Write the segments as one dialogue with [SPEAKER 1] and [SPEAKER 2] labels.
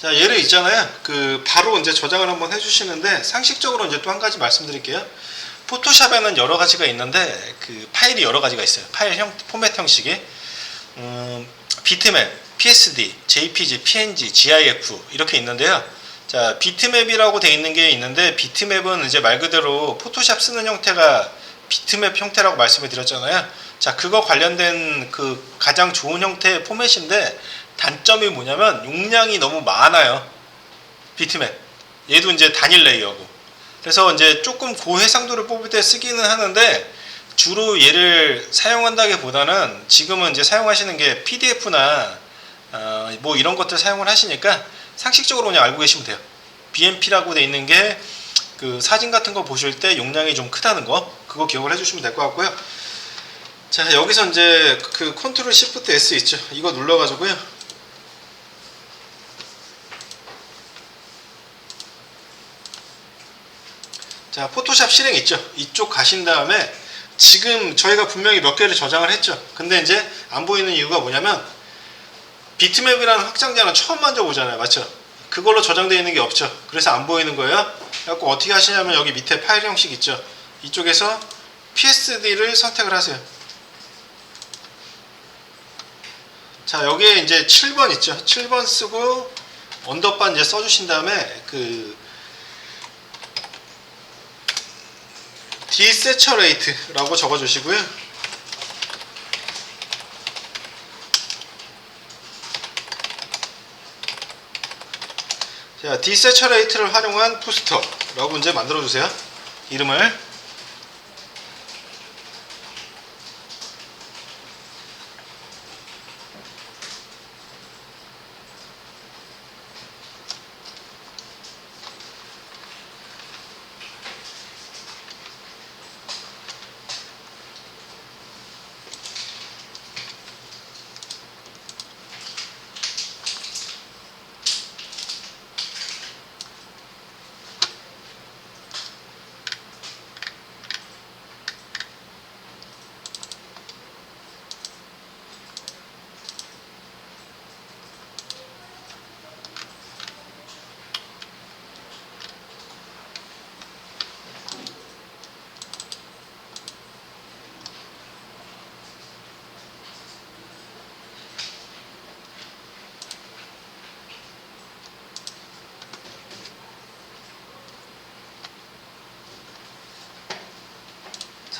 [SPEAKER 1] 자, 얘를 있잖아요. 그 바로 이제 저장을 한번 해주시는데 상식적으로 이제 또 한 가지 말씀드릴게요. 포토샵에는 여러 가지가 있는데 그 파일이 여러 가지가 있어요. 파일 형 포맷 형식이 음, 비트맵, PSD, JPG, PNG, GIF 이렇게 있는데요. 자, 비트맵이라고 돼 있는 게 있는데 비트맵은 이제 말 그대로 포토샵 쓰는 형태가 비트맵 형태라고 말씀을 드렸잖아요. 자, 그거 관련된 그 가장 좋은 형태의 포맷인데 단점이 뭐냐면 용량이 너무 많아요. 비트맵. 얘도 이제 단일 레이어고. 그래서 이제 조금 고해상도를 뽑을 때 쓰기는 하는데 주로 얘를 사용한다기보다는 지금은 이제 사용하시는 게 PDF나 어, 뭐 이런 것들 사용을 하시니까 상식적으로 그냥 알고 계시면 돼요. BMP라고 돼 있는 게 그 사진 같은 거 보실 때 용량이 좀 크다는 거 그거 기억을 해주시면 될 것 같고요. 자 여기서 이제 그 컨트롤 시프트 S 있죠. 이거 눌러가지고요. 자 포토샵 실행 있죠. 이쪽 가신 다음에 지금 저희가 분명히 몇 개를 저장을 했죠. 근데 이제 안 보이는 이유가 뭐냐면 비트맵이라는 확장자는 처음 만져보잖아요. 맞죠? 그걸로 저장되어 있는 게 없죠. 그래서 안 보이는 거예요. 그래서 어떻게 하시냐면 여기 밑에 파일 형식 있죠. 이쪽에서 PSD를 선택을 하세요. 자 여기에 이제 7번 있죠. 7번 쓰고 언더바 이제 써주신 다음에 그 desaturate라고 적어주시고요. 자, desaturate를 활용한 부스터라고 이제 만들어주세요. 이름을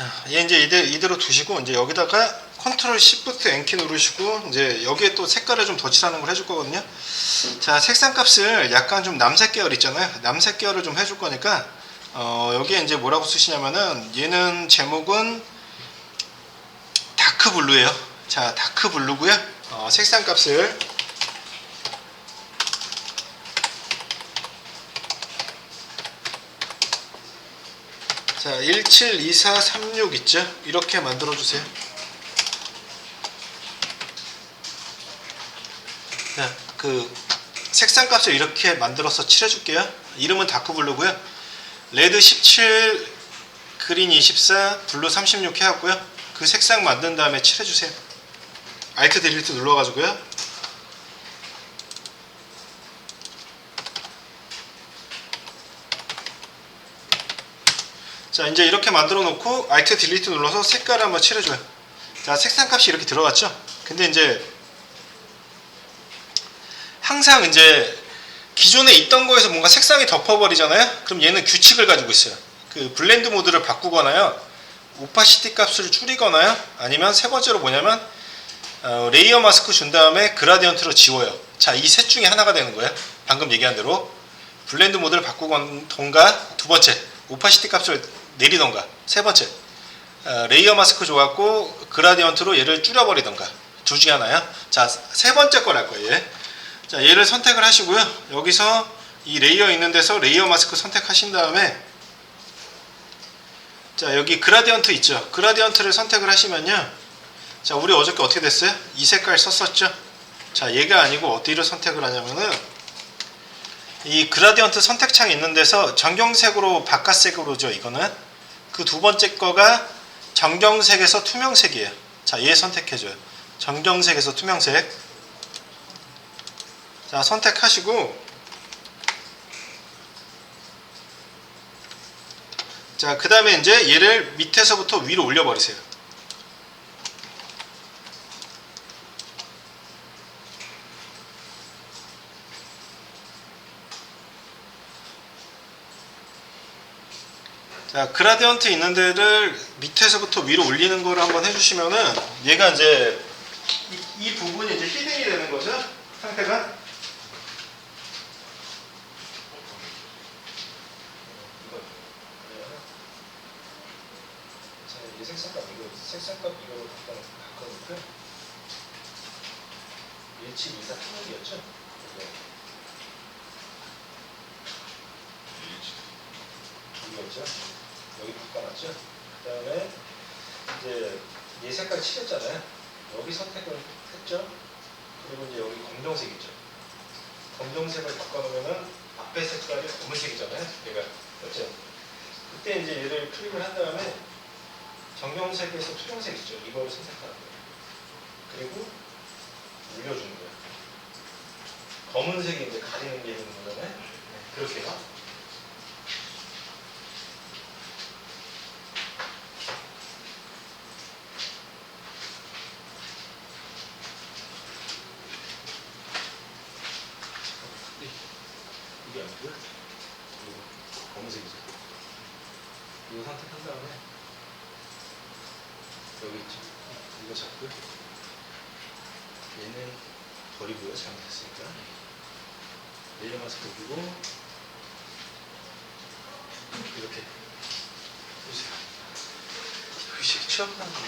[SPEAKER 1] 자, 얘 이제 이대, 이대로 두시고 이제 여기다가 컨트롤 시프트 N키 누르시고 이제 여기에 또 색깔을 좀 덧칠하는 걸 해줄 거거든요. 자, 색상 값을 약간 좀 남색 계열 있잖아요. 남색 계열을 좀 해줄 거니까 어, 여기에 이제 뭐라고 쓰시냐면은 얘는 제목은 다크 블루예요. 자, 다크 블루고요. 어, 색상 값을 자, 172436 있죠? 이렇게 만들어 주세요. 자, 그 색상 값을 이렇게 만들어서 칠해 줄게요. 이름은 다크블루고요. 레드 17, 그린 24, 블루 36 해갖고요. 그 색상 만든 다음에 칠해 주세요. 알트 딜리트 눌러 가지고요. 자 이제 이렇게 만들어 놓고 Alt 딜리트 눌러서 색깔을 한번 칠해줘요. 자 색상 값이 이렇게 들어갔죠? 근데 이제 항상 이제 기존에 있던 거에서 뭔가 색상이 덮어버리잖아요? 그럼 얘는 규칙을 가지고 있어요. 그 블렌드 모드를 바꾸거나요 오파시티 값을 줄이거나요 아니면 세 번째로 뭐냐면 어, 레이어 마스크 준 다음에 그라디언트로 지워요. 자 이 셋 중에 하나가 되는 거예요. 방금 얘기한 대로 블렌드 모드를 바꾸던가 두 번째 오파시티 값을 내리던가. 세 번째 어, 레이어 마스크 줘갖고 그라디언트로 얘를 줄여버리던가. 둘 중에 하나야? 자세 번째 거랄 거예요 얘. 자 얘를 선택을 하시고요. 여기서 이 레이어 있는 데서 레이어 마스크 선택하신 다음에 자 여기 그라디언트 있죠? 그라디언트를 선택을 하시면요. 자 우리 어저께 어떻게 됐어요? 이 색깔 썼었죠? 자 얘가 아니고 어디를 선택을 하냐면은 이 그라디언트 선택창 있는 데서 정경색으로 바깥색으로죠 이거는 그 두 번째 거가 정경색에서 투명색이에요. 자, 얘 선택해줘요. 정경색에서 투명색. 자, 선택하시고, 자, 그 다음에 이제 얘를 밑에서부터 위로 올려버리세요. 자, 그라디언트 있는 데를 밑에서부터 위로 올리는 거를 한번 해주시면은 얘가 이제 이, 이 부분이 이제 히딩이 되는 거죠. 상태가. 색상값 이거 색상값 이거로 바꿔 바꿔놓고요. 예측 이사 통역이었죠? 이거죠. 여기 바꿔놨죠. 그 다음에 이제 얘 색깔 칠했잖아요. 여기 선택을 했죠. 그리고 이제 여기 검정색 있죠. 검정색을 바꿔놓으면은 앞에 색깔이 검은색이잖아요. 얘가 그렇죠. 그때 이제 얘를 클릭을 한 다음에 정형색에서 투명색 있죠. 이거를 선택하는 거예요. 그리고 올려주는 거예요. 검은색이 이제 가리는 게 있는 거잖아요. 네, 그렇게요. 이게 아니고요. 이거 검은색이죠. 이거 선택한 다음에 여기 있죠. 이거 잡고요. 얘는 버리고요. 잘못했으니까. 레이어 마스크 그리고 이렇게 보세요. 역시 취업하는 거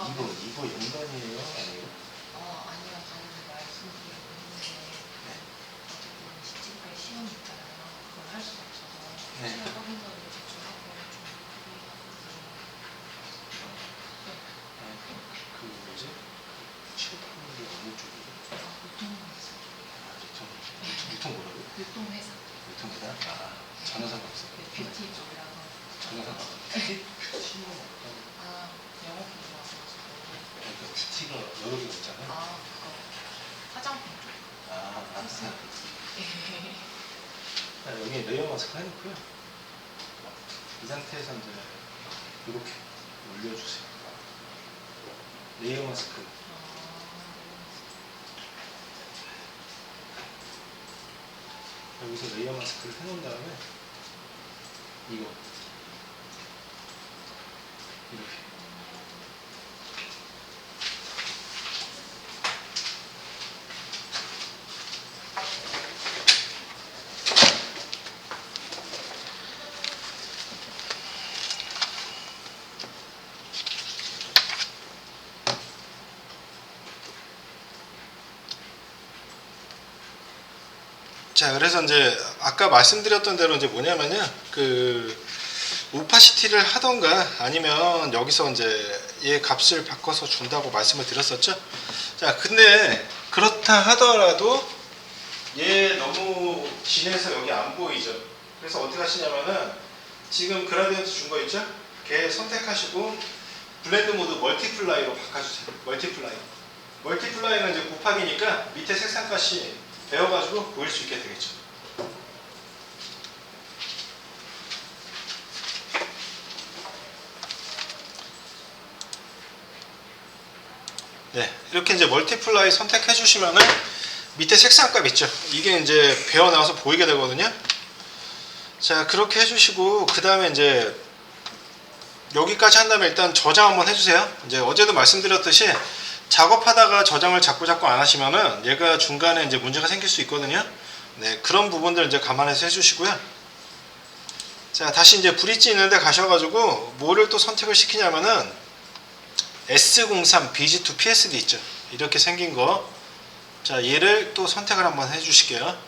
[SPEAKER 2] 아.
[SPEAKER 1] 이거 이거 연관이에요? 아니에요?
[SPEAKER 2] 어, 아니요, 방금 말씀드리고 있는데 어쨌든 시집갈 시험이 있잖아요. 그걸 할 수 없어서
[SPEAKER 1] 네.
[SPEAKER 2] 시험 확인서를 제출하고 좀
[SPEAKER 1] 그 뭐지? 취업하는 게 어느 쪽이에요?
[SPEAKER 2] 그게 유통회사,
[SPEAKER 1] 아, 유통 유통 유통 뭐라고요?
[SPEAKER 2] 유통회사,
[SPEAKER 1] 유통기다? 아 전혀 상관없어요.
[SPEAKER 2] 네, 뷰티 쪽이라서
[SPEAKER 1] 전혀 상관없어요. 뷰티? 뷰티는
[SPEAKER 2] 아 영어 공부하셔가지고
[SPEAKER 1] 그러니까 뷰티가 여러 개가 있잖아요.
[SPEAKER 2] 아 그거 화장품 쪽.
[SPEAKER 1] 아, 아,
[SPEAKER 2] 했어요.
[SPEAKER 1] 아, 여기 레이어 마스크 해놓고요. 이 상태에서 이제 이렇게 올려주세요. 레이어 마스크. 여기서 레이어 마스크를 해놓은 다음에 이거 이렇게 자, 그래서 이제 아까 말씀드렸던 대로 이제 뭐냐면요. 그 오파시티를 하던가 아니면 여기서 이제 얘 값을 바꿔서 준다고 말씀을 드렸었죠. 자, 근데 그렇다 하더라도 얘 너무 진해서 여기 안 보이죠. 그래서 어떻게 하시냐면은 지금 그라디언트 준 거 있죠? 걔 선택하시고 블렌드 모드 멀티플라이로 바꿔주세요. 멀티플라이. 멀티플라이는 이제 곱하기니까 밑에 색상값이 배워가지고 보일 수 있게 되겠죠. 네, 이렇게 이제 멀티플라이 선택해 주시면은 밑에 색상값 있죠. 이게 이제 배어 나와서 보이게 되거든요. 자, 그렇게 해주시고 그 다음에 이제 여기까지 한 다음에 일단 저장 한번 해주세요. 이제 어제도 말씀드렸듯이 작업하다가 저장을 자꾸 자꾸 안 하시면은 얘가 중간에 이제 문제가 생길 수 있거든요. 네, 그런 부분들 이제 감안해서 해주시고요. 자, 다시 이제 브릿지 있는데 가셔가지고 뭐를 또 선택을 시키냐면은 S03 BG2 PSD 있죠. 이렇게 생긴 거. 자, 얘를 또 선택을 한번 해주실게요.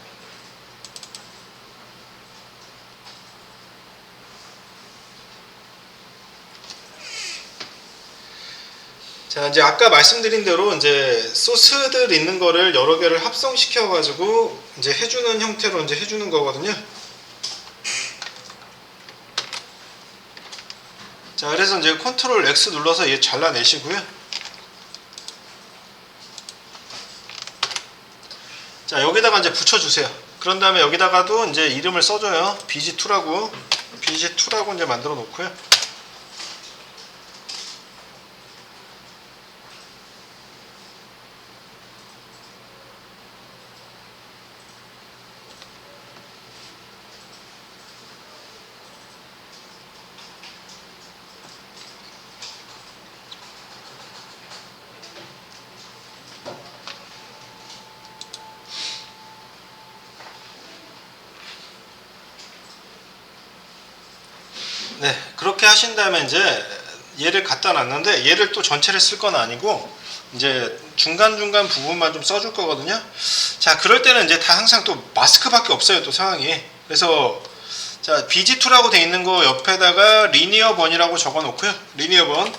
[SPEAKER 1] 자 이제 아까 말씀드린 대로 이제 소스들 있는 거를 여러 개를 합성시켜 가지고 이제 해주는 형태로 이제 해주는 거거든요. 자 그래서 이제 컨트롤 X 눌러서 얘 잘라내시고요. 자 여기다가 이제 붙여주세요. 그런 다음에 여기다가도 이제 이름을 써줘요. BG2라고 BG2라고 이제 만들어 놓고요. 네, 그렇게 하신 다음에 이제 얘를 갖다 놨는데 얘를 또 전체를 쓸 건 아니고 이제 중간중간 부분만 좀 써줄 거거든요. 자, 그럴 때는 이제 다 항상 또 마스크밖에 없어요, 또 상황이. 그래서 자, BG2라고 돼 있는 거 옆에다가 리니어 번이라고 적어 놓고요. 리니어 번.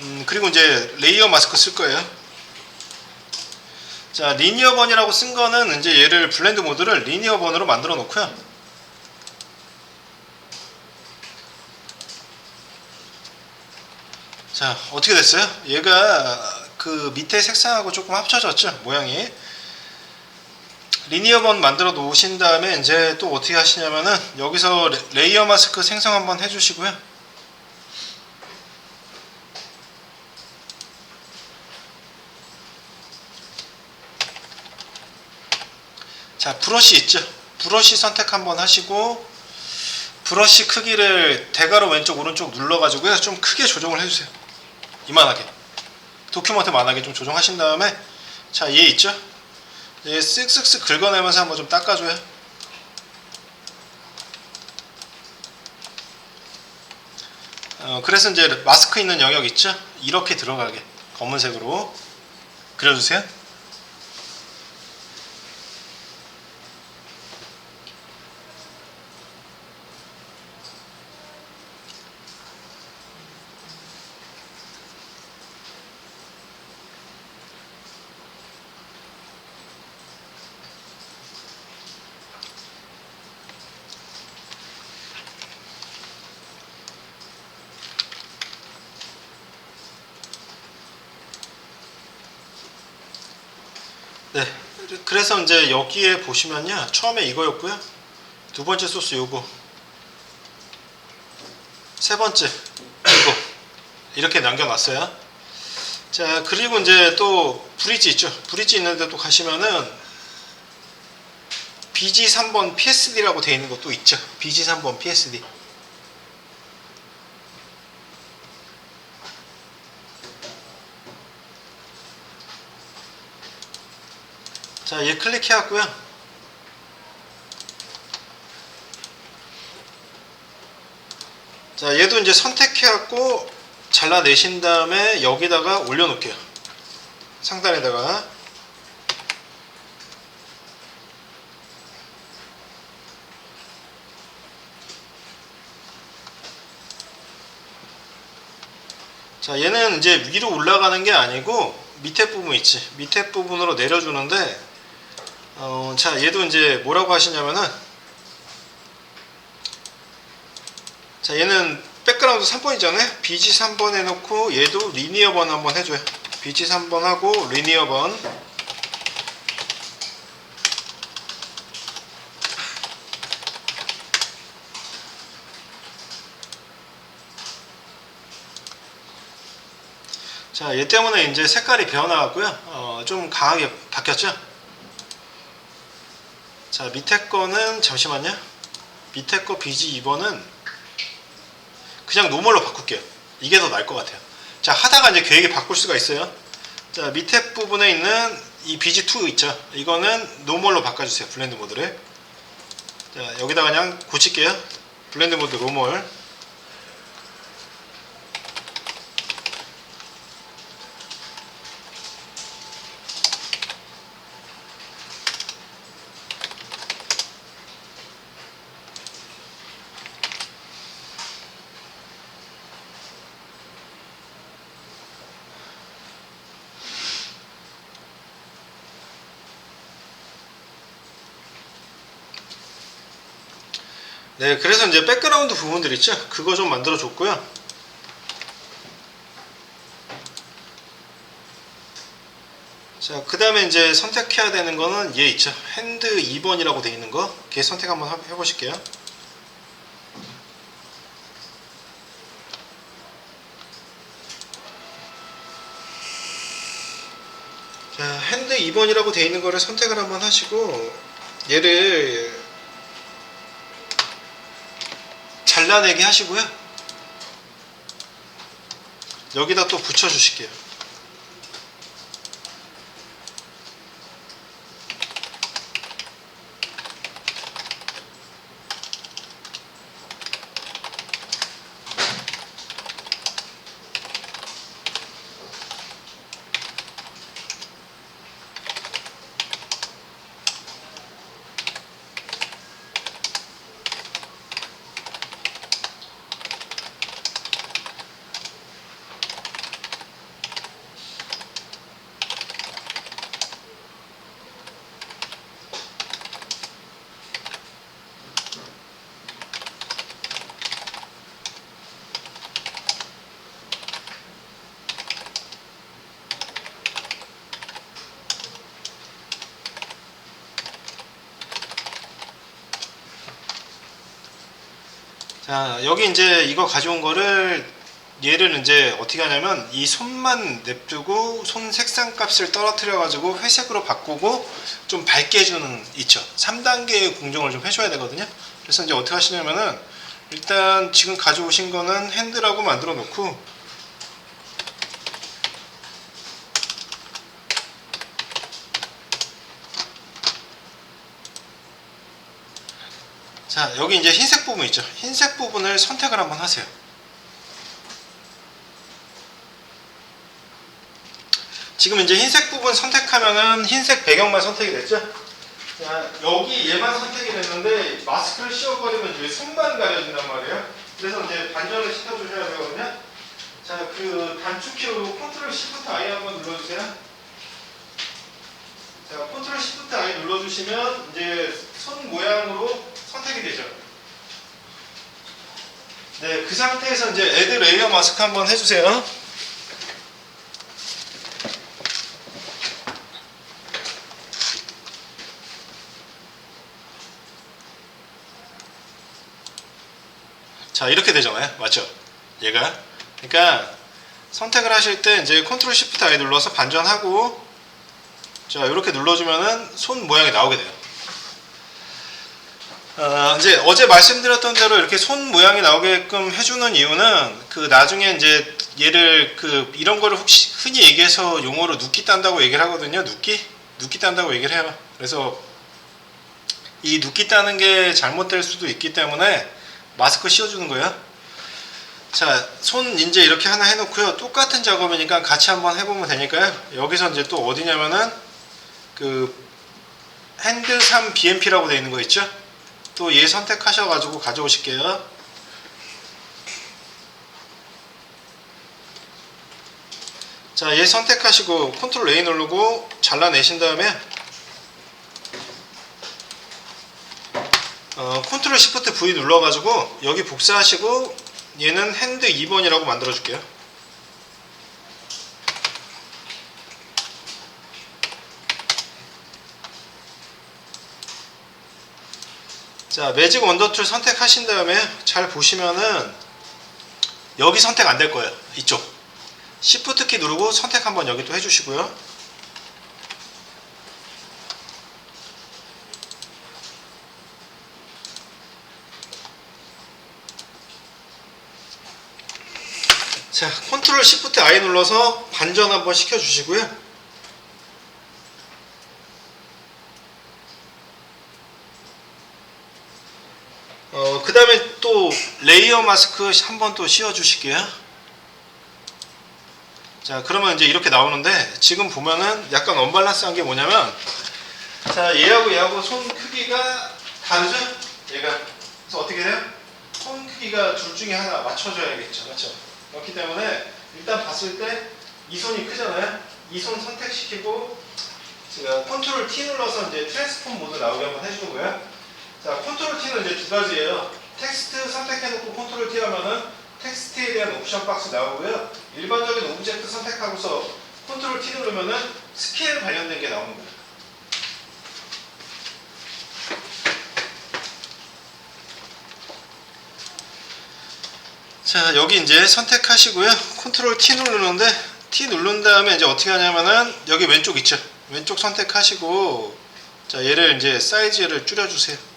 [SPEAKER 1] 음, 그리고 이제 레이어 마스크 쓸 거예요. 자, 리니어 번이라고 쓴 거는 이제 얘를 블렌드 모드를 리니어 번으로 만들어 놓고요. 자, 어떻게 됐어요? 얘가 그 밑에 색상하고 조금 합쳐졌죠? 모양이. 리니어 번 만들어 놓으신 다음에 이제 또 어떻게 하시냐면은 여기서 레- 레이어 마스크 생성 한번 해 주시고요. 자, 브러쉬 있죠? 브러쉬 선택 한번 하시고 브러쉬 크기를 대괄호 왼쪽 오른쪽 눌러가지고요 좀 크게 조정을 해주세요. 이만하게 도큐먼트만하게 좀 조정하신 다음에 자, 얘 있죠? 얘 쓱쓱쓱 긁어내면서 한번 좀 닦아줘요. 어, 그래서 이제 마스크 있는 영역 있죠? 이렇게 들어가게 검은색으로 그려주세요. 네. 그래서 이제 여기에 보시면요. 처음에 이거였고요. 두 번째 소스 요거. 세 번째 이거. 이렇게 남겨놨어요. 자, 그리고 이제 또 브릿지 있죠. 브릿지 있는데 또 가시면은 BG 3번 PSD라고 되어 있는 것도 있죠. BG 3번 PSD. 자, 얘 클릭해왔고요. 자, 얘도 이제 선택해갖고 잘라내신 다음에 여기다가 올려놓을게요. 상단에다가. 자, 얘는 이제 위로 올라가는 게 아니고 밑에 부분 있지. 밑에 부분으로 내려주는데 어, 자, 얘도 이제 뭐라고 하시냐면은 자, 얘는 백그라운드 3번이잖아요. BG 3번 해놓고 얘도 리니어 번 한번 해줘요. BG 3번 하고 리니어 번. 자, 얘 때문에 이제 색깔이 변화하고요. 어, 좀 강하게 바뀌었죠? 자, 밑에 거는 잠시만요. 밑에 거 BG 2번은 그냥 노멀로 바꿀게요. 이게 더 나을 것 같아요. 자, 하다가 이제 계획이 바꿀 수가 있어요. 자, 밑에 부분에 있는 이 BG2 있죠? 이거는 노멀로 바꿔주세요. 블렌드 모드를. 자, 여기다 그냥 고칠게요. 블렌드 모드 노멀. 네, 그래서 이제 백그라운드 부분들 있죠? 그거 좀 만들어 줬고요. 자, 그 다음에 이제 선택해야 되는 거는 얘 있죠. 핸드 2번이라고 돼 있는 거. 걔 선택 한번 하- 해보실게요. 자, 핸드 2번이라고 돼 있는 거를 선택을 한번 하시고 얘를 잘라내게 하시고요. 여기다 또 붙여 주실게요. 자, 여기 이제 이거 가져온 거를 얘를 이제 어떻게 하냐면 이 손만 냅두고 손 색상 값을 떨어뜨려 가지고 회색으로 바꾸고 좀 밝게 해주는 있죠. 3단계의 공정을 좀 해줘야 되거든요. 그래서 이제 어떻게 하시냐면은 일단 지금 가져오신 거는 핸드라고 만들어 놓고 자 여기 이제 흰색 부분 있죠. 흰색 부분을 선택을 한번 하세요. 지금 이제 흰색 부분 선택하면은 흰색 배경만 선택이 됐죠? 자, 여기 얘만 선택이 됐는데 마스크를 씌워버리면 이제 손만 가려진단 말이에요. 그래서 이제 반전을 시켜주셔야 되거든요. 자, 그 단축 키로 컨트롤 시프트 I 한번 눌러주세요. 자, 컨트롤 시프트 I 눌러주시면 이제 손 모양으로 선택이 되죠. 네, 그 상태에서 이제 애드 레이어 마스크 한번 해주세요. 자 이렇게 되잖아요 맞죠 얘가 그러니까 선택을 하실 때 이제 컨트롤 시프트 I 눌러서 반전하고 자 이렇게 눌러주면은 손 모양이 나오게 돼요 어, 이제 어제 말씀드렸던 대로 이렇게 손 모양이 나오게끔 해주는 이유는 그 나중에 이제 얘를 그 이런 거를 혹시 흔히 얘기해서 용어로 눕기 딴다고 얘기를 하거든요 눕기 눕기 딴다고 얘기를 해요 그래서 이 눕기 따는 게 잘못될 수도 있기 때문에 마스크 씌워주는 거예요. 자, 손 이제 이렇게 하나 해놓고요. 똑같은 작업이니까 같이 한번 해보면 되니까요. 여기서 이제 또 어디냐면은 그 핸드 3 BMP라고 되어 있는 거 있죠? 또 얘 선택하셔가지고 가져오실게요. 자, 얘 선택하시고 컨트롤 A 누르고 잘라내신 다음에 어, 컨트롤 시프트 V 눌러가지고 여기 복사하시고 얘는 핸드 2번이라고 만들어 줄게요. 자, 매직 원더툴 선택하신 다음에 잘 보시면은 여기 선택 안 될 거예요. 이쪽. 시프트 키 누르고 선택 한번 여기 또 해주시고요. 자, 컨트롤 시프트 I 눌러서 반전 한번 시켜 주시고요. 어, 그 다음에 또 레이어 마스크 한 번 또 씌워 주실게요. 자, 그러면 이제 이렇게 나오는데 지금 보면은 약간 언밸런스한 게 뭐냐면 자, 얘하고 얘하고 손 크기가 다르죠? 얘가. 그래서 어떻게 돼요? 손 크기가 둘 중에 하나 맞춰줘야겠죠. 그렇죠? 그렇기 때문에 일단 봤을 때 이 손이 크잖아요. 이 손 선택시키고 제가 컨트롤 T 눌러서 이제 트랜스폼 모드 나오게 한번 해주고요. 자, 컨트롤 T는 이제 두 가지예요. 텍스트 선택해놓고 컨트롤 T 하면은 텍스트에 대한 옵션 박스 나오고요. 일반적인 오브젝트 선택하고서 컨트롤 T 누르면은 스케일 관련된 게 거예요. 자 여기 이제 선택하시고요 컨트롤 T 누르는데 T 누른 다음에 이제 어떻게 하냐면은 여기 왼쪽 있죠 왼쪽 선택하시고 자 얘를 이제 사이즈를 줄여주세요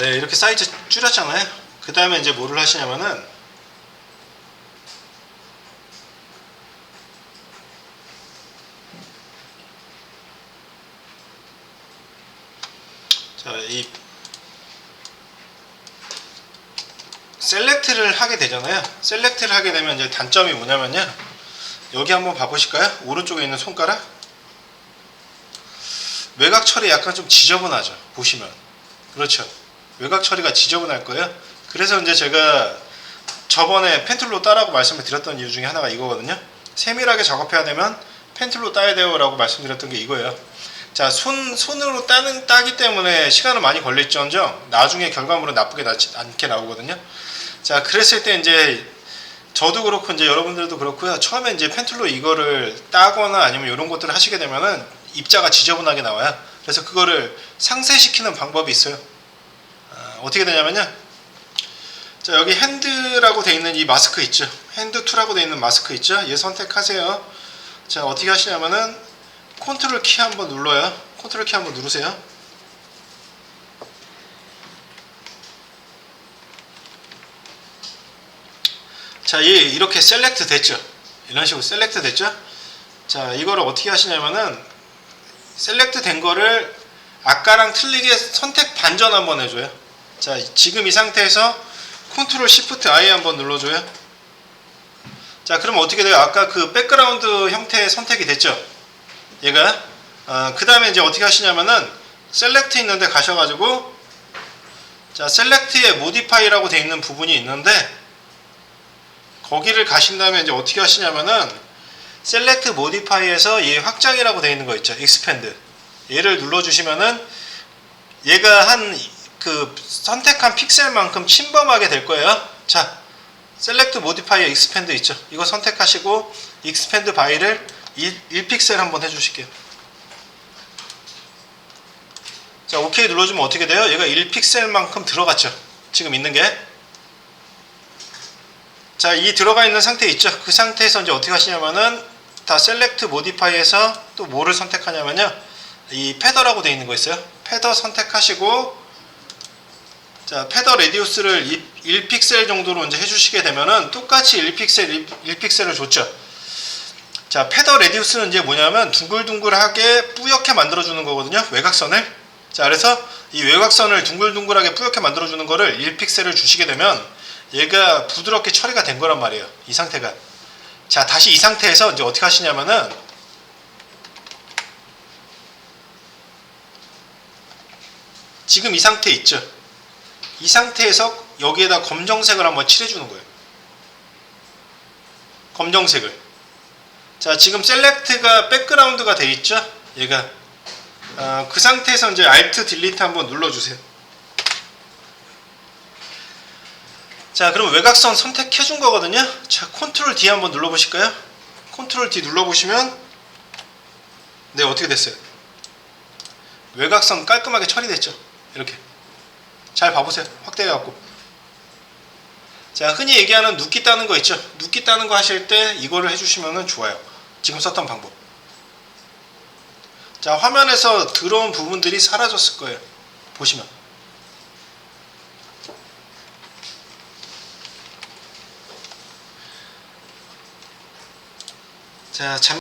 [SPEAKER 1] 네 이렇게 사이즈 줄였잖아요. 그 다음에 이제 뭐를 하시냐면은 자이 셀렉트를 하게 되잖아요. 셀렉트를 하게 되면 이제 단점이 뭐냐면요. 여기 한번 봐보실까요? 오른쪽에 있는 손가락? 외곽 처리 약간 좀 지저분하죠 보시면. 그렇죠 외곽 처리가 지저분할 거예요. 그래서 이제 제가 저번에 펜툴로 따라고 말씀을 드렸던 이유 중에 하나가 이거거든요. 세밀하게 작업해야 되면 펜툴로 따야 돼요라고 말씀드렸던 게 이거예요. 자, 손 손으로 따는 따기 때문에 시간은 많이 걸릴지언정 나중에 결과물은 나쁘게 나지 않게 나오거든요. 자, 그랬을 때 이제 저도 그렇고 이제 여러분들도 그렇고요. 처음에 이제 펜툴로 이거를 따거나 아니면 이런 것들을 하시게 되면은 입자가 지저분하게 나와요. 그래서 그거를 상쇄시키는 방법이 있어요. 아, 어떻게 되냐면요. 자, 여기 핸드라고 되어 있는 이 마스크 있죠. 핸드 2라고 되어 있는 마스크 있죠. 얘 선택하세요. 자, 어떻게 하시냐면은 컨트롤 키 한번 눌러요. 컨트롤 키 한번 누르세요. 자, 얘 이렇게 셀렉트 됐죠. 이런 식으로 셀렉트 됐죠. 자, 이거를 어떻게 하시냐면은 셀렉트 된 거를 아까랑 틀리게 선택 반전 한번 해줘요. 자, 지금 이 상태에서 컨트롤 시프트 I 한번 눌러줘요. 자, 그럼 어떻게 돼요? 아까 그 백그라운드 형태의 선택이 됐죠? 얘가. 어, 그 다음에 이제 어떻게 하시냐면은 셀렉트 있는데 가셔가지고 자, 셀렉트에 모디파이라고 되어 있는 부분이 있는데 거기를 가신 다음에 이제 어떻게 하시냐면은 셀렉트 모디파이에서 얘 확장이라고 되어 있는 거 있죠? 익스펜드. 얘를 눌러 주시면은 얘가 한 그 선택한 픽셀만큼 침범하게 될 거예요. 자, 셀렉트 모디파이어 익스펜드 있죠? 이거 선택하시고 익스펜드 바이를 1, 1픽셀 한번 해주실게요. 자, 오케이 눌러주면 어떻게 돼요? 얘가 1픽셀만큼 들어갔죠? 지금 있는 게. 자, 이 들어가 있는 상태 있죠? 그 상태에서 이제 어떻게 하시냐면은 다 셀렉트 모디파이에서 또 뭐를 선택하냐면요. 이 패더라고 되어 있는 거 있어요. 패더 선택하시고 자, 패더 레디우스를 1픽셀 정도로 이제 해주시게 되면은 똑같이 1픽셀, 1픽셀을 줬죠. 자, 패더 레디우스는 이제 뭐냐면 둥글둥글하게 뿌옇게 만들어주는 거거든요. 외곽선을. 자, 그래서 이 외곽선을 둥글둥글하게 뿌옇게 만들어주는 거를 1픽셀을 주시게 되면 얘가 부드럽게 처리가 된 거란 말이에요. 이 상태가. 자, 다시 이 상태에서 이제 어떻게 하시냐면은 지금 이 상태 있죠? 이 상태에서 여기에다 검정색을 한번 칠해주는 거예요. 검정색을. 자, 지금 셀렉트가 백그라운드가 돼 있죠? 얘가. 어, 그 상태에서 이제 Alt 딜리트 한번 눌러주세요. 자, 그럼 외곽선 선택해 준 거거든요. 자, 컨트롤 D 한번 눌러 보실까요? 컨트롤 D 눌러 보시면 네, 어떻게 됐어요? 외곽선 깔끔하게 처리됐죠? 이렇게. 잘 봐보세요. 확대해갖고. 자, 흔히 얘기하는 눕기 따는 거 있죠? 눕기 따는 거 하실 때 이거를 해주시면 좋아요. 지금 썼던 방법. 자, 화면에서 들어온 부분들이 사라졌을 거예요. 보시면. 자, 잠